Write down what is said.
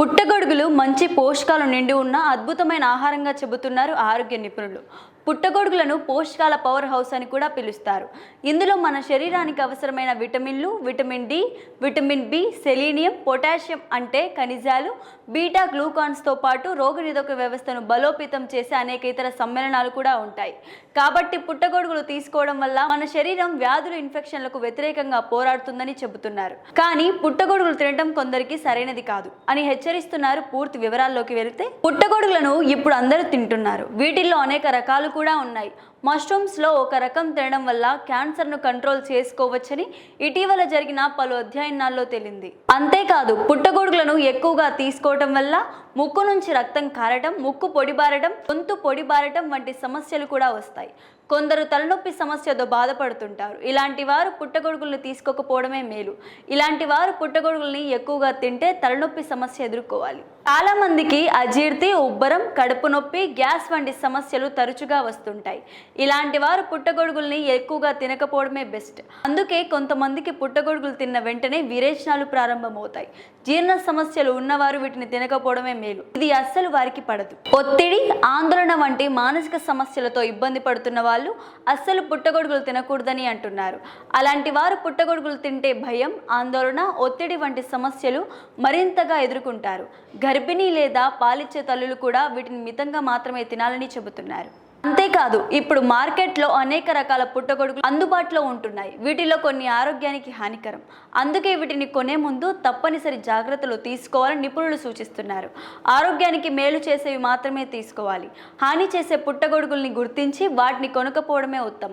పుట్టగొడుగులు మంచి పోషకాలు నిండి ఉన్న అద్భుతమైన ఆహారంగా చెబుతున్నారు ఆరోగ్య నిపుణులు. పుట్టగొడుగులను పోషకాల పవర్ హౌస్ అని కూడా పిలుస్తారు. ఇందులో మన శరీరానికి అవసరమైన విటమిన్లు vitamin D vitamin B selenium potassium అంటే ఖనిజాలు బీటా గ్లూకాన్స్తో పాటు రోగనిరోధక వ్యవస్థను బలోపేతం చేసే అనేక ఇతర సమ్మేళనాలు కూడా ఉంటాయి. కాబట్టి పుట్టగొడుగులు తీసుకోవడం వల్ల మన శరీరం వ్యాధులు ఇన్ఫెక్షన్లకు వ్యతిరేకంగా పోరాడుతుందని చెబుతున్నారు. కానీ పుట్టగొడుగులు తినడం కొందరికి సరైనది కాదు అని హెచ్చరిస్తున్నారు పూర్తి వివరాల్లోకి వెళితే పుట్టగొడుగులను ఇప్పుడు అందరూ తింటున్నారు. వీటిల్లో అనేక రకాలు కూడా ఉన్నాయి. మష్రూమ్స్లో ఒక రకం తినడం వల్ల క్యాన్సర్ను కంట్రోల్ చేసుకోవచ్చని ఇటీవల జరిగిన పలు అధ్యయనాల్లో తేలింది. అంతేకాదు పుట్టగొడుగులను ఎక్కువగా తీసుకోవటం వల్ల ముక్కు నుంచి రక్తం కారటం ముక్కు పొడిబారటం గొంతు పొడిబారటం వంటి సమస్యలు కూడా వస్తాయి. కొందరు తలనొప్పి సమస్యతో బాధపడుతుంటారు. ఇలాంటి వారు పుట్టగొడుగులను తీసుకోకపోవడమే మేలు. ఇలాంటి వారు పుట్టగొడుగుల్ని ఎక్కువగా తింటే తలనొప్పి సమస్య ఎదుర్కోవాలి. చాలామందికి అజీర్తి ఉబ్బరం కడుపు నొప్పి గ్యాస్ వంటి సమస్యలు తరచుగా వస్తుంటాయి. ఇలాంటి వారు పుట్టగొడుగుల్ని ఎక్కువగా తినకపోవడమే బెస్ట్. అందుకే కొంతమందికి పుట్టగొడుగులు తిన్న వెంటనే విరేచనాలు ప్రారంభమవుతాయి. జీర్ణ సమస్యలు ఉన్నవారు వీటిని తినకపోవడమే మేలు. ఇది అస్సలు వారికి పడదు. ఒత్తిడి ఆందోళన వంటి మానసిక సమస్యలతో ఇబ్బంది పడుతున్న వాళ్ళు అస్సలు పుట్టగొడుగులు తినకూడదని అంటున్నారు. అలాంటి వారు పుట్టగొడుగులు తింటే భయం ఆందోళన ఒత్తిడి వంటి సమస్యలు మరింతగా ఎదుర్కొంటారు. గర్భిణీ లేదా పాలిచ్చే తల్లులు కూడా వీటిని మితంగా మాత్రమే తినాలని చెబుతున్నారు. అంతేకాదు ఇప్పుడు మార్కెట్లో అనేక రకాల పుట్టగొడుగులు అందుబాటులో ఉంటున్నాయి. వీటిలో కొన్ని ఆరోగ్యానికి హానికరం. అందుకే వీటిని కొనే ముందు తప్పనిసరి జాగ్రత్తలు తీసుకోవాలని నిపుణులు సూచిస్తున్నారు. ఆరోగ్యానికి మేలు చేసేవి మాత్రమే తీసుకోవాలి. హాని చేసే పుట్టగొడుగుల్ని గుర్తించి వాటిని కొనకపోవడమే ఉత్తమం.